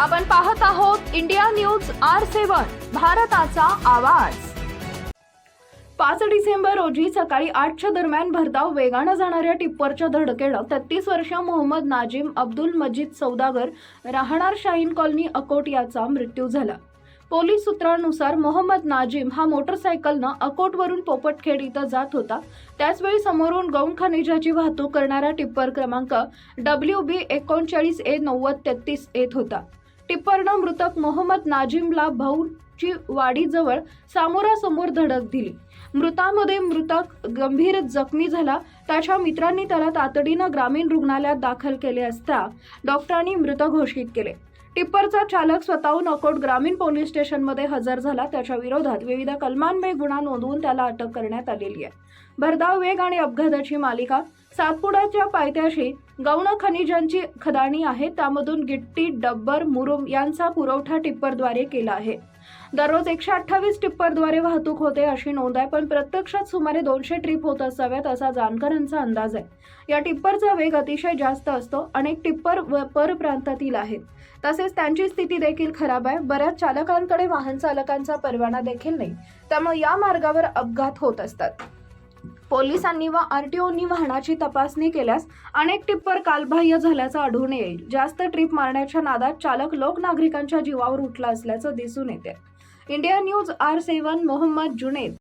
आपण पाहत आहोत इंडिया न्यूज आर सेवन भारताचा आवाज. पाच डिसेंबर रोजी सकाळी आठच्या दरम्यान भरधाव वेगानं जाणाऱ्या टिप्परच्या धडकेनं तेहतीस वर्ष मोहम्मद नाजिम अब्दुल मजीद सौदागर राहणार शाहीन कॉलनी अकोट याचा मृत्यू झाला. पोलीस सूत्रांनुसार मोहम्मद नाजिम हा मोटरसायकलनं अकोटवरून पोपटखेड इथं जात होता. त्याचवेळी समोरून गौण खनिजाची वाहतूक करणारा टिप्पर क्रमांक डब्ल्यू बी एकोणचाळीस ए नव्वद तेहतीस येत होता. टिप्परनं मृतक मोहम्मद नाजिमला भाऊची वाडीजवळ सामोरासमोर धडक दिली. मृतामध्ये मृतक गंभीर जखमी झाला. त्याच्या मित्रांनी त्याला तातडीनं ग्रामीण रुग्णालयात दाखल केले असता डॉक्टरांनी मृत घोषित केले. टिप्परचा चालक स्वतःहून अकोट ग्रामीण पोलीस स्टेशनमध्ये हजर झाला. त्याच्या विरोधात विविध कलमांमय गुन्हा नोंदवून त्याला अटक करण्यात आलेली आहे. भरधाव वेग आणि अपघाताची मालिका सातपुड्याच्या पायथ्याशी गौण खनिजांची खदाणी आहे. त्यामधून गिट्टी डब्बर मुरुम यांचा पुरवठा टिप्परद्वारे केला आहे. दररोज एकशे अठ्ठावीस टिप्परद्वारे वाहतूक होते अशी नोंद आहे पण प्रत्यक्षात सुमारे दोनशे ट्रिप होत असाव्यात असा जाणकारांचा अंदाज आहे. या टिप्परचा वेग अतिशय जास्त असतो. अनेक टिप्पर व परप्रांतातील आहेत. तसेच त्यांची स्थिती देखील खराब आहे. बऱ्याच चालकांकडे वाहन चालकांचा परवाना देखील नाही. त्यामुळे या मार्गावर अपघात होत असतात. पोलिसांनी व आरटीओनी वाहनाची तपासणी केल्यास अनेक टिप्पर कालबाह्य झाल्याचं आढळून येईल. जास्त ट्रिप मारण्याच्या नादात चालक लोक नागरिकांच्या जीवावर उठला असल्याचं दिसून येते. India News R seven Mohammed Junaid.